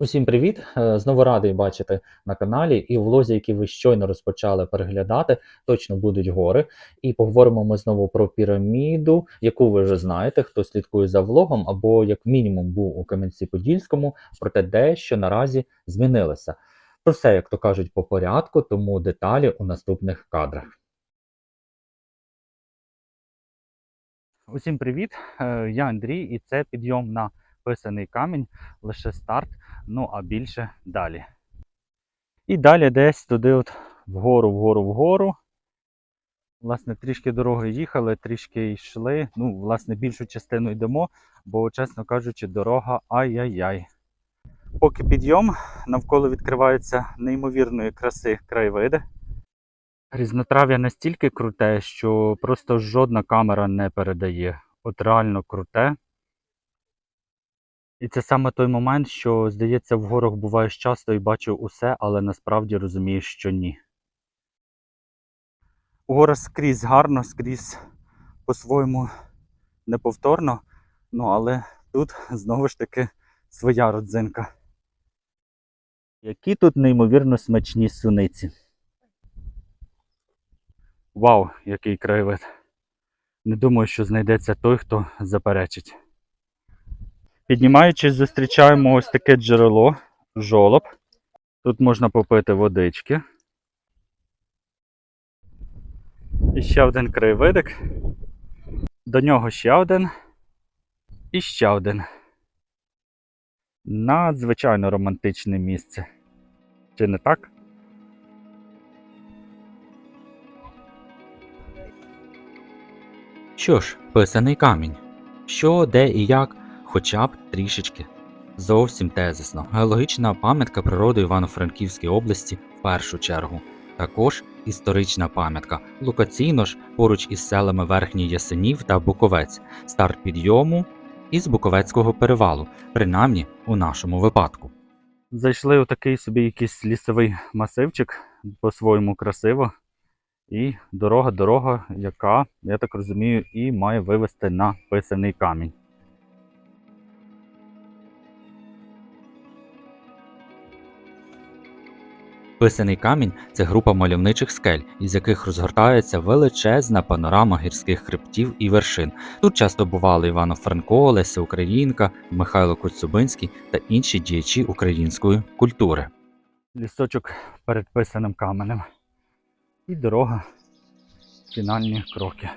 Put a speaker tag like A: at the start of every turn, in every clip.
A: Усім привіт! Е, Знову радий бачити на каналі. І в лозі, які ви щойно розпочали переглядати, точно будуть гори. І поговоримо ми знову про піраміду, яку ви вже знаєте, хто слідкує за влогом, або як мінімум був у Кам'янці-Подільському, проте дещо наразі змінилося. Про все, як то кажуть, по порядку, тому деталі у наступних кадрах. Усім привіт! Е, Я Андрій, і це підйом на писаний камінь, лише старт, ну а більше далі. І далі десь туди, от вгору, вгору, вгору. Власне, трішки дороги їхали, трішки йшли. Ну, власне, більшу частину йдемо, бо, чесно кажучи, дорога ай-яй-яй. Поки підйом, навколо відкриваються неймовірної краси краєвиди. Різнотрав'я настільки круте, що просто жодна камера не передає. От реально круте. І це саме той момент, що, здається, в горах буваєш часто і бачив усе, але насправді розумієш, що ні. У горах скрізь гарно, скрізь по-своєму неповторно, ну але тут знову ж таки своя родзинка. Які тут неймовірно смачні суниці. Вау, який краєвид. Не думаю, що знайдеться той, хто заперечить. Піднімаючись, зустрічаємо ось таке джерело, жолоб. Тут можна попити водички. І ще один краєвидик. До нього ще один. І ще один. Надзвичайно романтичне місце. Чи не так? Що ж, писаний камінь. Що, де і як, хоча б трішечки. Зовсім тезисно. Геологічна пам'ятка природи Івано-Франківської області в першу чергу. Також історична пам'ятка. Локаційно ж поруч із селами Верхній Ясенів та Буковець. Старт підйому із Буковецького перевалу, принаймні у нашому випадку. Зайшли у такий собі якийсь лісовий масивчик, по-своєму красиво. І дорога, дорога, яка, я так розумію, і має вивести на писаний камінь. Писаний камінь це група мальовничих скель, із яких розгортається величезна панорама гірських хребтів і вершин. Тут часто бували Івано Франко, Леся Українка, Михайло Коцюбинський та інші діячі української культури. Лісочок перед писаним каменем. І дорога. Фінальні кроки.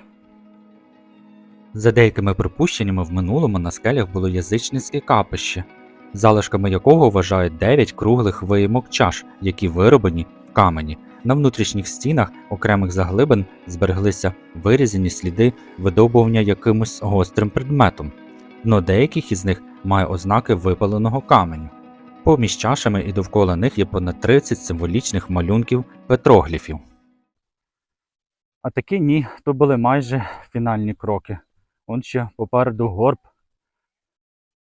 A: За деякими припущеннями, в минулому на скелях було язичницьке капище, залишками якого вважають 9 круглих виїмок чаш, які вироблені в камені. На внутрішніх стінах окремих заглибин збереглися вирізані сліди видовбування якимось гострим предметом. Но деяких із них має ознаки випаленого каменю. Поміж чашами і довкола них є понад 30 символічних малюнків петрогліфів. А такі ні, то були майже фінальні кроки. Он ще попереду горб.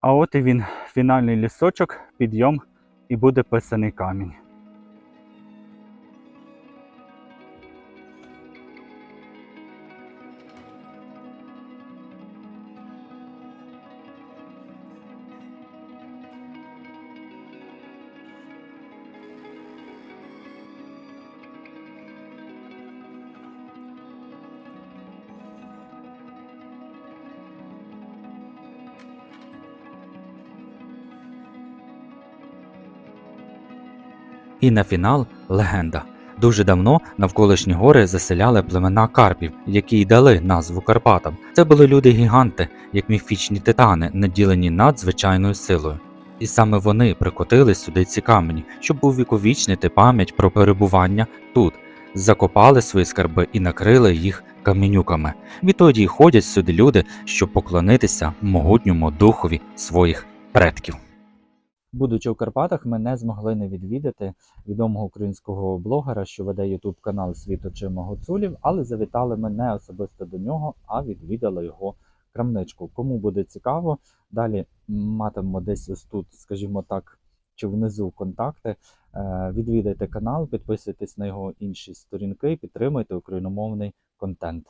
A: А от і він, фінальний лісочок, підйом і буде писаний камінь. І на фінал легенда. Дуже давно навколишні гори заселяли племена карпів, які й дали назву Карпатам. Це були люди-гіганти, як міфічні титани, наділені надзвичайною силою. І саме вони прикотили сюди ці камені, щоб увіковічнити пам'ять про перебування тут, закопали свої скарби і накрили їх каменюками. Відтоді ходять сюди люди, щоб поклонитися могутньому духові своїх предків. Будучи у Карпатах, ми не змогли не відвідати відомого українського блогера, що веде ютуб канал Світ очима Гуцулів, але завітали ми не особисто до нього, а відвідали його крамничку. Кому буде цікаво, далі матимемо десь ось тут, скажімо так, чи внизу контакти. Е, Відвідайте канал, підписуйтесь на його інші сторінки, підтримуйте україномовний контент.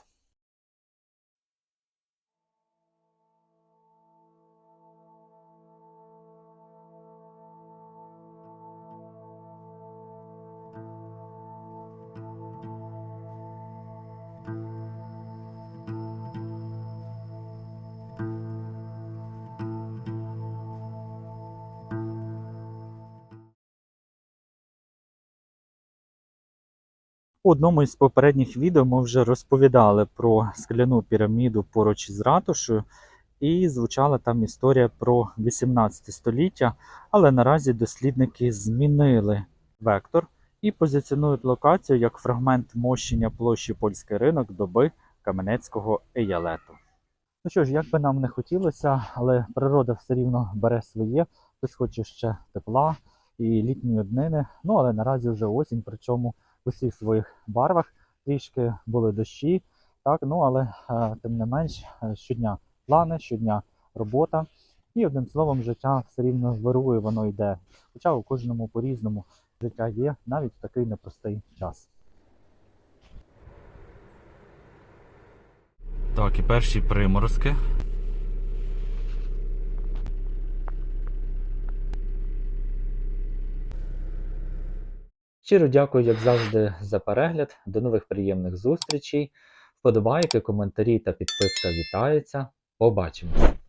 A: У одному із попередніх відео ми вже розповідали про скляну піраміду поруч із ратушею, і звучала там історія про 18 століття, але наразі дослідники змінили вектор і позиціонують локацію як фрагмент мощення площі Польський ринок доби Каменецького еялету. Ну що ж, як би нам не хотілося, але природа все рівно бере своє, хтось хоче ще тепла і літньої днини. Ну але наразі вже осінь, причому усіх своїх барвах трішки були дощі, так ну але е, тим не менш е, щодня плани, щодня робота. І одним словом, життя все рівно вирує, воно йде. Хоча у кожному по-різному життя є навіть в такий непростий час. Так, і перші приморозки. Щиро дякую, як завжди, за перегляд. До нових приємних зустрічей. Вподобайки, коментарі та підписка вітаються. Побачимось!